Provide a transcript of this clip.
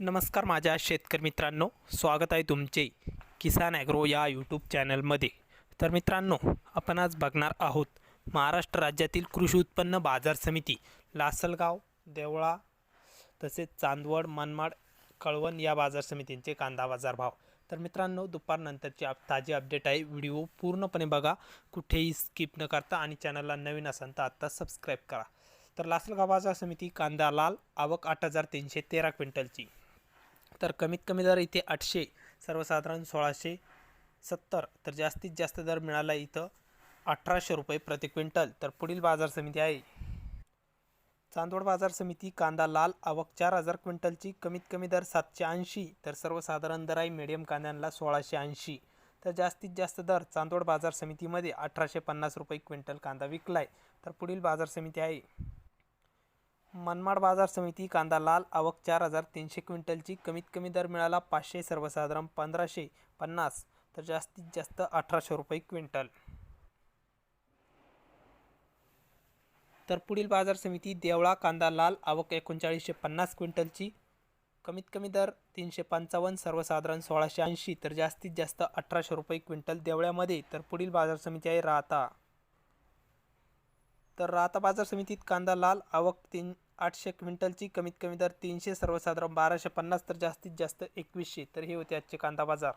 नमस्कार माझ्या शेतकरी मित्रांनो स्वागत आहे तुमचे किसान ॲग्रो या यूट्यूब चॅनलमध्ये. तर मित्रांनो आपण आज बघणार आहोत महाराष्ट्र राज्यातील कृषी उत्पन्न बाजार समिती लासलगाव देवळा तसेच चांदवड मनमाड कळवण या बाजार समितींचे कांदा बाजार भाव तर मित्रांनो दुपारनंतरची आप ताजी अपडेट आहे. व्हिडिओ पूर्णपणे बघा कुठेही स्किप न करता आणि चॅनलला नवीन असाल तर आत्ता सबस्क्राईब करा. तर लासलगाव बाजार समिती कांदा लाल आवक आठ हजार तीनशे तेरा क्विंटलची. तर कमीत कमी दर इथे आठशे सर्वसाधारण सोळाशे सत्तर तर जास्तीत जास्त दर मिळाला इथं अठराशे रुपये प्रति क्विंटल. तर पुढील बाजार समिती आहे. चांदोड बाजार समिती कांदा लाल आवक चार हजार क्विंटलची कमीत कमी दर सातशे ऐंशी तर सर्वसाधारण दर आहे मिडियम कांद्यांना सोळाशे ऐंशी. तर जास्तीत जास्त दर चांदोड बाजार समितीमध्ये अठराशे पन्नास रुपये क्विंटल कांदा विकलाय. तर पुढील बाजार समिती आहे. मनमाड बाजार समिती कांदा लाल आवक चार हजार तीनशे क्विंटलची. कमीत कमी दर मिळाला पाचशे सर्वसाधारण पंधराशे पन्नास तर जास्तीत जास्त अठराशे रुपये क्विंटल. तर पुढील बाजार समिती देवळा कांदा लाल आवक एकोणचाळीसशे पन्नास क्विंटलची. कमीत कमी दर तीनशे पंचावन्न सर्वसाधारण सोळाशे ऐंशी तर जास्तीत जास्त अठराशे रुपये क्विंटल देवळ्यामध्ये. तर पुढील बाजार समिती आहे राहता. तर राहता बाजार समितीत कांदा लाल आवक तीन आठशे क्विंटलची कमीत कमी दर तीनशे सर्वसाधारण बाराशे पन्नास तर जास्तीत जास्त एकवीसशे. तर हे होते आजचे कांदा बाजार.